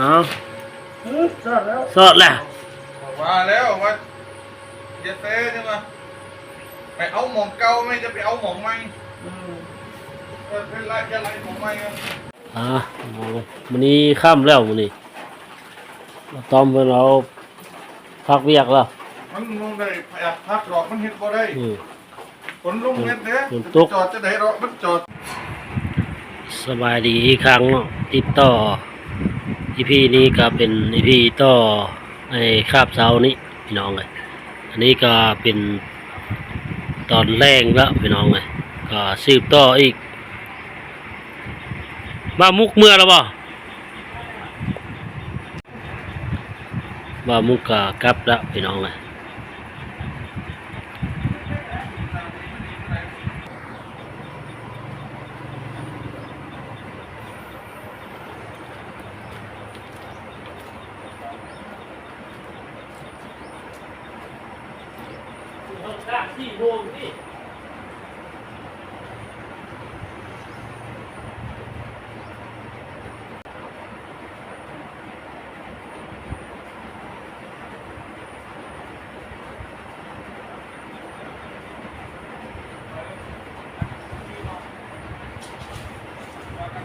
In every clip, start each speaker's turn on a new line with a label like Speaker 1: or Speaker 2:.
Speaker 1: เอา
Speaker 2: สอดแล้ว
Speaker 1: สอดแหละ
Speaker 3: ว่าแล้วว่าอย่าเต้จังวะไปเอาหมองเก่าไม่จะไปเอาหมองใหม่เออเป็นไรจะไรหมองใหม่อะ
Speaker 1: อ่าเอาเลยมันนี้ค่ำแล้วมันนี้เราต้อมเพื่อนเราพักเวียกแล้ว
Speaker 3: มันลงได้อยากพักหรอกมันเห็นบ่ได้
Speaker 1: อืม
Speaker 3: ฝนลงเม็ดเด้
Speaker 1: ฝนตก
Speaker 3: จอดจะได้หรอกมันจอด
Speaker 1: สบายดีอีกครั้งเนาะติดต่อ อีพีนี้ก็เป็นอีพีต่อในคาบเช้านี้พี่น้องเลยอันนี้ก็เป็นตอนแรงแล้วพี่น้องเลยก็สืบต่ออีกบ้ามุกเมื่อแล้วบ่บ้ามุกกะกลับแล้วพี่น้องเลย
Speaker 3: เส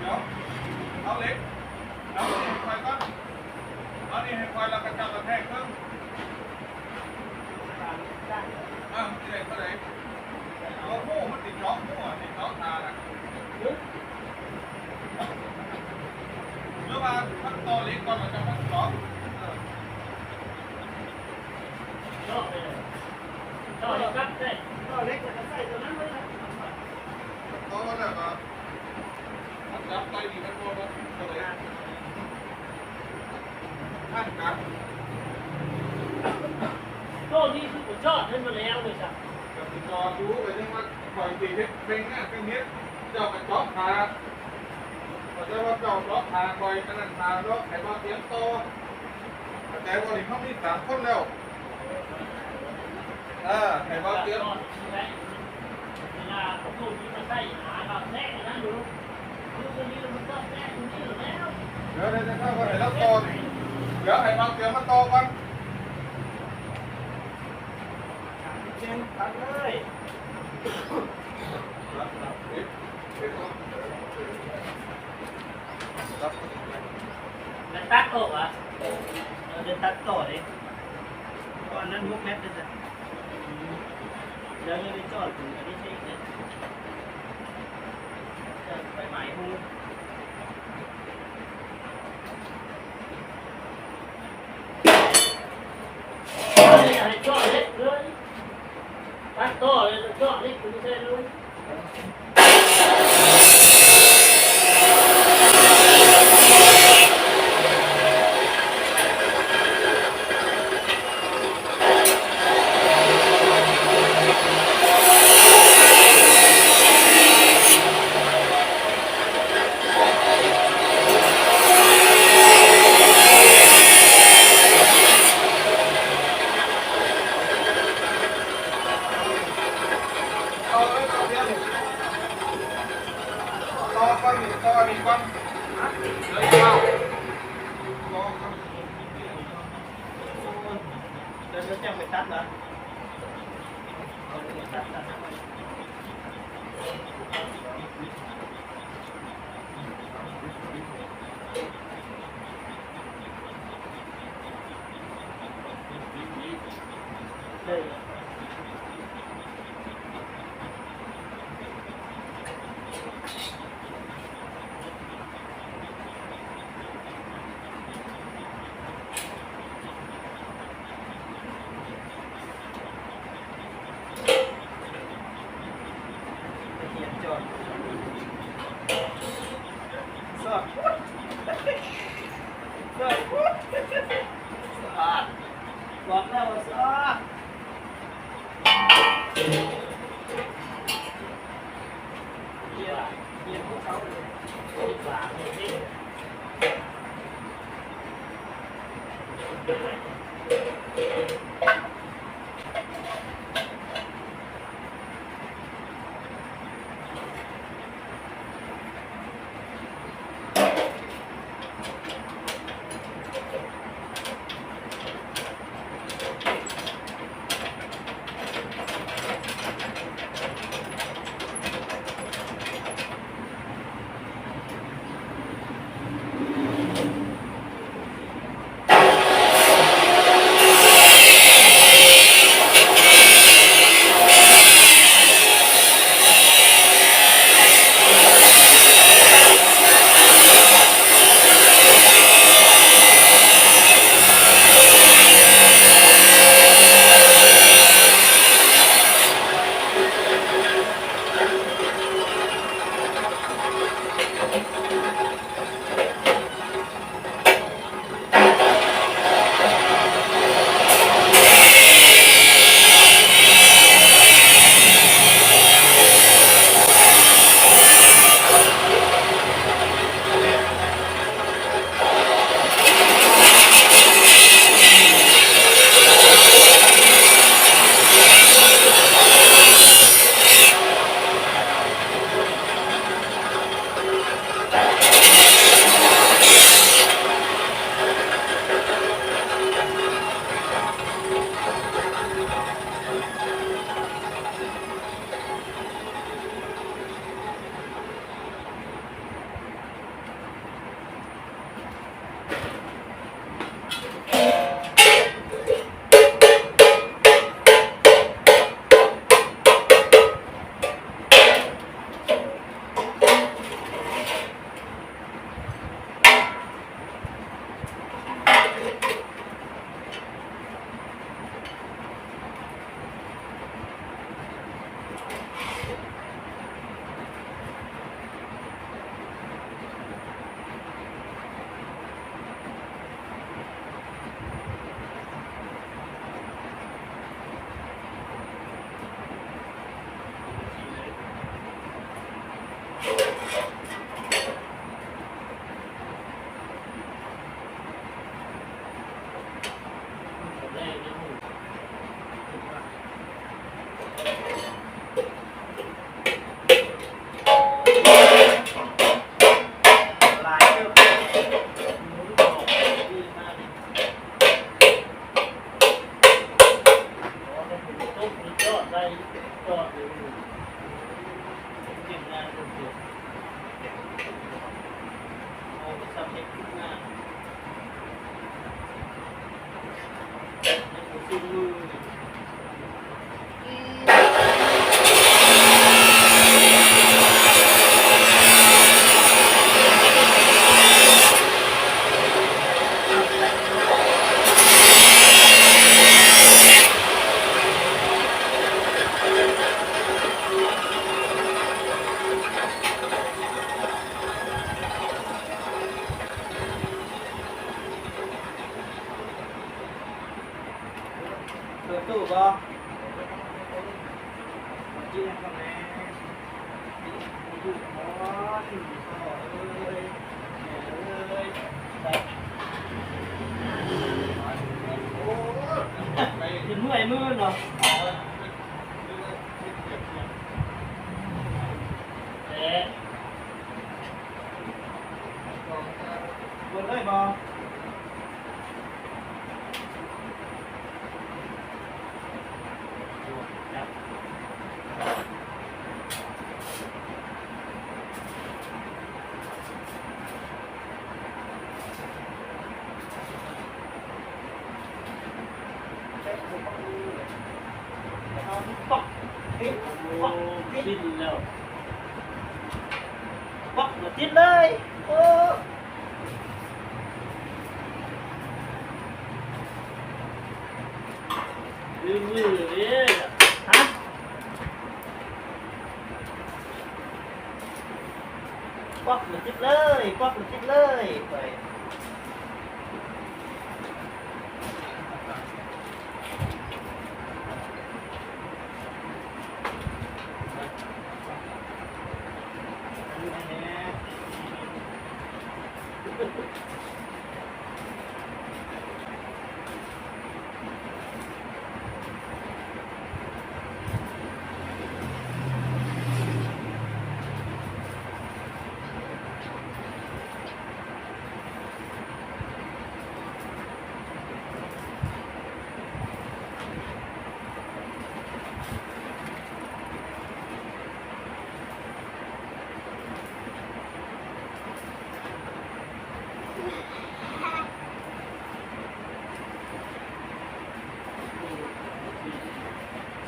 Speaker 3: Yeah. เอาเล็กเอาเล็กไฟก็อนเอนี่เห็น
Speaker 1: ไฟเรากระจับ
Speaker 3: กระแทกเพิ่มอะที่ไหนเท่าไหร่เอา
Speaker 1: โอ้มันติดล็
Speaker 3: อกมั่ว
Speaker 1: ติดล็อกตาละเมื่อวานขั้นตอนเล็กก่อนเรา
Speaker 3: จะมาล็อก
Speaker 1: เดี๋ยวเดี๋ยวจะเข้าไปแล้วตอนเดี๋ยวไอ้บางเดี๋ยวมันโตก่
Speaker 2: อนตัดเลย
Speaker 3: จะตัดโต๊ะอะ
Speaker 2: เราจะตัดต่อเลยก่อนนั้นมุกแมทเลยจ้ะ
Speaker 3: เดี๋
Speaker 1: ยว
Speaker 2: จะไปจอดถึงอันนี้ใช่ไหม phải không Chọn hết luôn Bắt chọn hết cũng thế luôn Thank you. ตู้บ่ยืนกับแม่ยืนก่อนพ่อเอ้ยแม่เอ้ยครับโอ้ยยืนเมื่อยมือเนาะเอ๊ะบนเลยบ่ ปักปิดปัก ปิด
Speaker 1: ดิ้นแล้ว
Speaker 2: ปักมาติดเลยโอ้
Speaker 1: ดื้อมือเนี่ย
Speaker 2: ฮะปักมาติดเลยปักมาติดเลยไป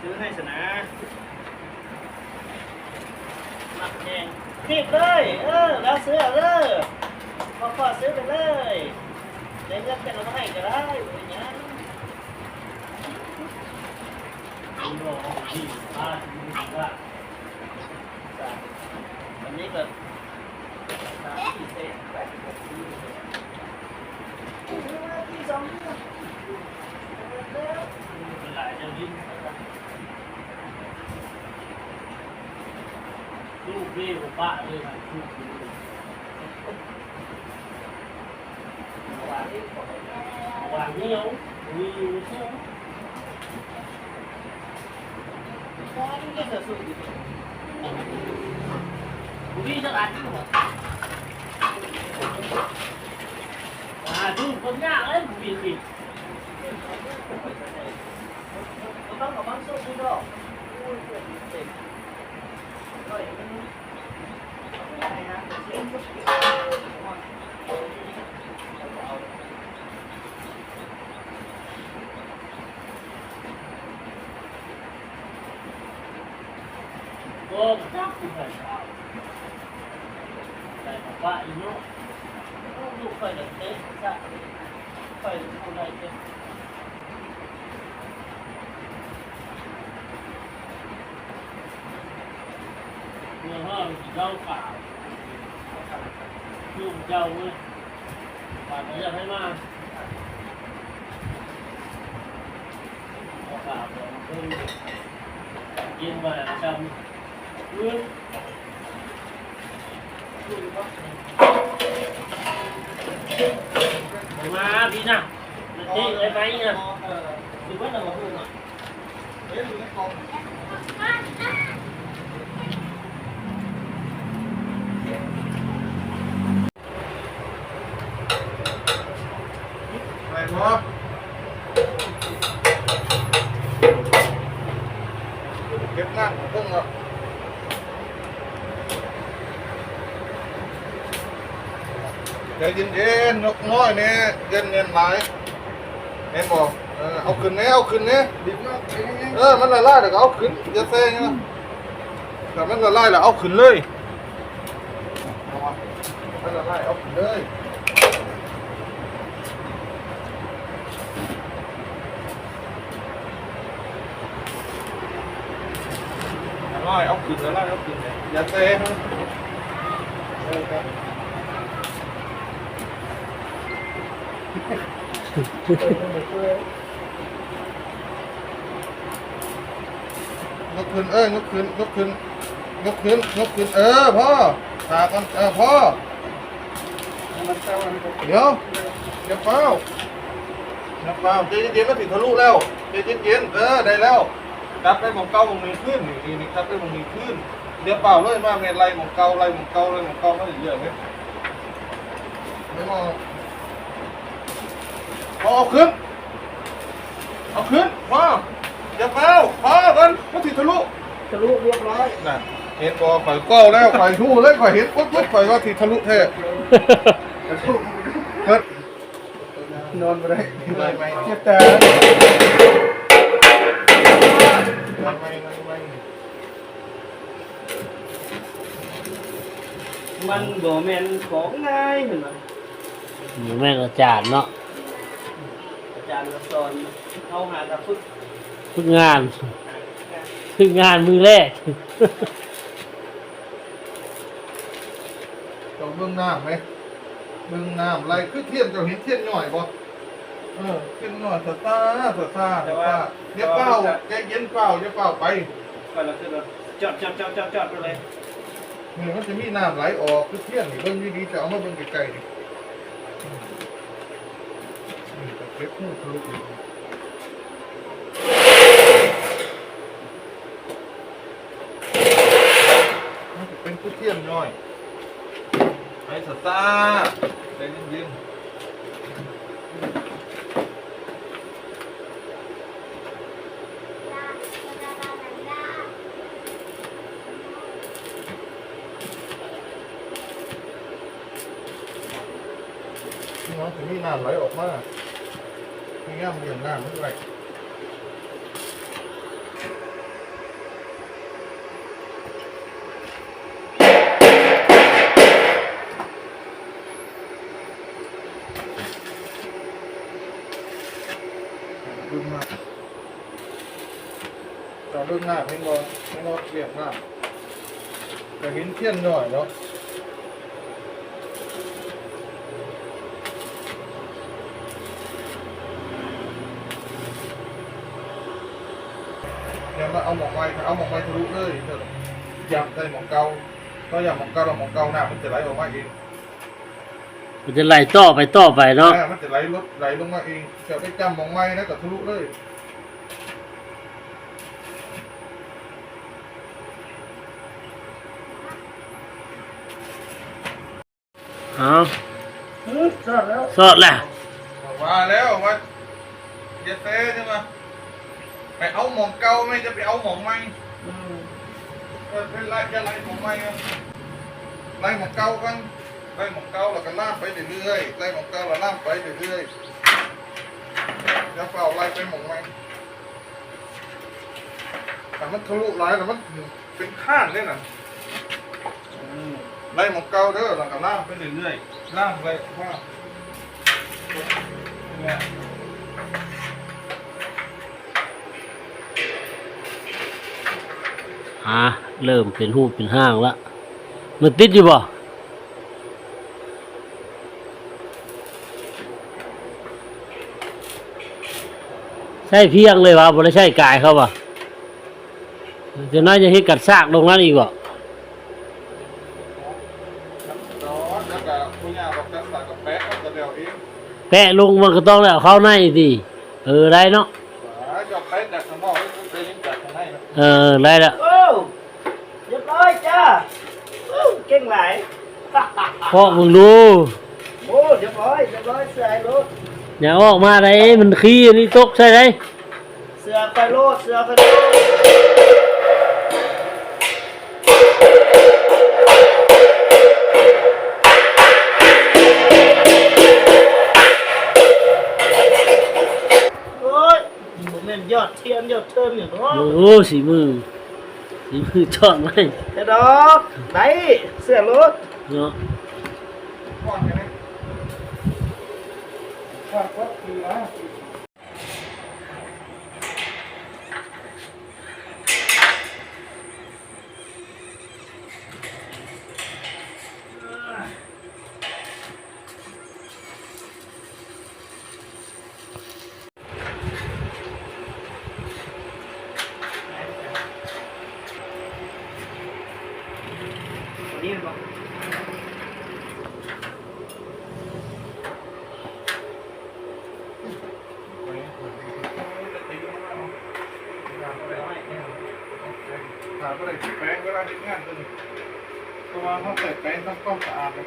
Speaker 2: ซื้อให้สนะห นักแดงทิบเลย เออ แล้วซื้อเอาเลยพอพอซื้อไปเลยเดี๋ยวเงินเป็นเราก็ให้ก็ได้อย่างเงี้ย
Speaker 1: ผมรอที่บ้านที่ว่า
Speaker 2: อันนี้ก็สามสี่เซนแปดสิบหกที่ที่สองที่
Speaker 1: มันหลายแนวดิ้น ลูกเบี้ยวป้าเลยครับลูกเบี้ยวหวานหวานเหนียวมีอยู่ใช่ไหม
Speaker 2: ก็จะสู้ดี
Speaker 1: มีจะอันอยู่เหรออ่าดูคนยากเลยมีสิ
Speaker 2: ต้องกับมันสู้ดีดอกเด็กก็อย่างนี้อะไรนะเสียง
Speaker 1: ก็จับผู้ใหญ่เอาแต่บอกว่าอีโน่
Speaker 2: ลูกคอยเด็กเด็กจะคอยผู้ใดเด็ก
Speaker 1: เมื่อห้องเจ้าเปล่าลูกเจ้าเว้ย ป่านนี้จะให้มาเอาข่าว ของเพิ่งกินมาจำเรื่องมาพี่นะมันเท่เลยไหม เก็
Speaker 2: บนั่ง
Speaker 3: เพิ่งอะใจเย็นเย็นนกน้อยเนี่ยเย็นเย็นหลเห็นบอกเออเอาขึ้นเนี่ยเอาขึ้นเนี่ย
Speaker 2: ดิบมาก
Speaker 3: เออมันละลายแต่เอาขึ้นจะเซ่เนาะแต่มันละลายแล้วเอาขึ้นเลยมันละลายเอาขึ้นเลย ละลายเอาขึ้นละลายเอาขึ้นเลยอย่าเซ่นะยกขึ้นเอ้ยยกขึ้นยกขึ้นยกขึ้นยกขึ้นเออพ่อตากันเออพ่อ
Speaker 2: เดี๋
Speaker 3: ยวเดี๋ยวเป้าเดี๋ยวเป้าใจเย็นๆมันถึงทะลุแล้วใจเย็นเออได้แล้ว ตัดไปหมองเก่าหมองนี้ขึ้นนี่นี่นี่ตัดไปหมองนี้ขึ้นเดี๋ยวเปล่าเลยมาเมนไล่หมองเก่าไล่หมองเก่าไล่หมองเก่าไม่ได้เยอะไหมไม่มองเอาเอาขึ้นเอาขึ้นพ่ออย่าเป้าพ่อกันมันถึงทะลุ
Speaker 2: ทะลุเรียบร้อย
Speaker 3: น่ะเห็นบอข่อยเก้าแล้วข่อยทู่เลยข่อยเห็นปุ๊บปุ๊บข่อยว่าถึงทะลุแท้
Speaker 2: ทะลุ
Speaker 3: เฮ้ย
Speaker 2: นอนไปได้
Speaker 3: ได้ไหม
Speaker 2: เจ็บแต่
Speaker 3: ไม่ไม่ไม่ไม่
Speaker 2: มันบ่แม่นของง่ายเห็นไหม
Speaker 1: อยู่แม่งอาจารย์เนาะ
Speaker 2: อาจารย์ก็สอนเอาหากับฝึก
Speaker 1: ฝึกงานฝึกงานมือแรก
Speaker 3: ต้องเบื้องน้ำไหมเบื้องน้ำไรคือเทียนเจ้าเห็นเทียนหน่อยบ่ เออเทียนหน่อยสตาร์สตาร์สตาร์เดี๋ยวเป้าใจเย็นเป้าเดี๋ยวเป้าไป
Speaker 2: ไปแล้วขึ้นแล้วจอดจอดจอดจอดจอดไปเลย
Speaker 3: นี่มันจะมีน้ำไหลออกคือเที่ยนนี่เบื้งดีๆจะเอามาเบื้งไกลๆนี่เก็บหูทะลุอีกมันจะเป็นคือเที่ยนหน่อยไอ้สตาร์ใจเย็นๆ นี่มันถึงมีน้ำไหล อกมามีง่ามเรียงน้ำมันไหลดึงมาต่อดึงหน้าให้งอให้งอเรียงน้ำแต่ห็นเทียนหน่อยเนาะ เดี๋ยวมาเอาหมอกไม้เอาหมอกไม้ทะลุเลยเถอะยำใส่ หมอกเกาก็ยำหมอกเกาเราหมอกเกาหน้ามันจะไหลออกมาเอง
Speaker 1: มันจะไล่ต่อไปต่อไปเนาะ
Speaker 3: หน้ามันจะไหลลดไหลลงมาเองจะไปจำหมอกไม้นะกับทะลุเลย
Speaker 1: เอา
Speaker 2: เฮ้ยจอดแล้ว
Speaker 1: สอดแล้ว
Speaker 3: มาแล้วว่าเย็ดเต้ใช่ไหม ไปเอาหมอกเก่าไม่จะไปเอาหมอกไม้
Speaker 2: อืม
Speaker 3: เออเป็นไรจะไล่หมอกไม้กันไล่หมอกเก่ากันไล่หมอกเก่าแล้วก็ล่ามไปเรื่อยๆไล่หมอกเก่าแล้วล่ามไปเรื่อยๆแล้วเปล่าไล่ไปหมอกไม้แต่มันทะลุร้ายแล้วมันเป็นข้างเนี่ยนะไล่หมอกเก่าเด้อแล้วก็ล่างไปเรื่อยๆล่างไปว่า เนี่า
Speaker 1: เริ่มเป็นหูเป็นห้างละมันติดอยู่บ่ใช่เพียงเลยวะบ่ได้ใช่กายเขาบ่จะน่าจะให้กัดซากลงนั้นอีกบ่
Speaker 3: ร้อนแล้วก็ผู้ย่าบอกจะใส่กับแป๊ะก็เดียวเอง
Speaker 1: แปะลงมันก็ต้องแล้วเข้าในสิเออได้เนาะ
Speaker 3: หาจอกแป๊ะจากข้างนอกให้คุณไปยิงจากข้างในนะ
Speaker 1: เออได้ละ
Speaker 2: เก่งหลาย
Speaker 1: พอมึงดู
Speaker 2: โอ้เดี๋ยบร้อยเดี๋ยบร้อยเสือไอ้โลด
Speaker 1: อย่าออกมาได้มันขี้นี่ตกใช่ไหม
Speaker 2: เสือไปโลดเสือไปโลด
Speaker 1: โอ้ยผมเป็นยอด
Speaker 2: เทียมยอดเทิมอย่า
Speaker 1: งนาะ
Speaker 3: โอ้โหสีมือสีมือช
Speaker 2: อบไห
Speaker 3: มามอะไรแป้งเวลาทำงานตัวนี้เพราะว่าเขาใส่แป้งต้องก้องสะอาดแล้ว ไม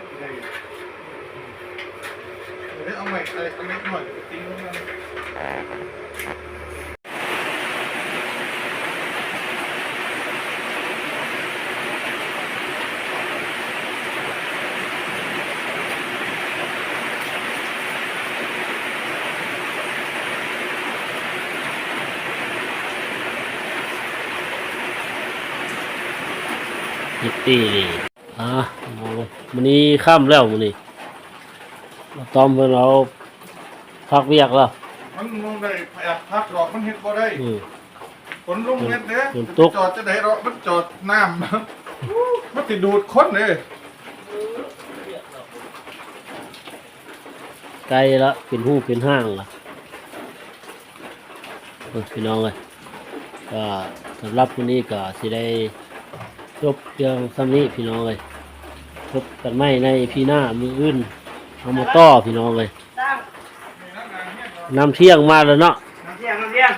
Speaker 3: ่ติดเลยเดี๋ยวเอาใหม่อะไรอันเล็กหน่อยจะ
Speaker 1: ยิปตี้นี่อะเอามันนี้ข้ามแล้วมันนี้มาตอมเพื่อนเราพักเวียกแล้ว
Speaker 3: มันลงได้แอบพักหรอกมันเห็ดบ่ได้
Speaker 1: อืม
Speaker 3: ฝนลงเม็ดเด้
Speaker 1: ฝนตก
Speaker 3: จอดจะได้หรอกมันจอดน้ำมันติดดูดคนเลย
Speaker 1: ไกลละเป็นหูเป็นห้างละเออพี่น้องเลยก็สำหรับวันนี้ก็สิได้ จบเรื่องซ้ำนี้พี่น้องเลยพบกันไม่ในพี่หน้ามืออื่นเอามาต่อพี่น้องเลย
Speaker 2: ตั้ง
Speaker 1: น้ำเที่ยงมาแล้วเนาะ
Speaker 2: น้ำเที่ยงน้ำเที่ยง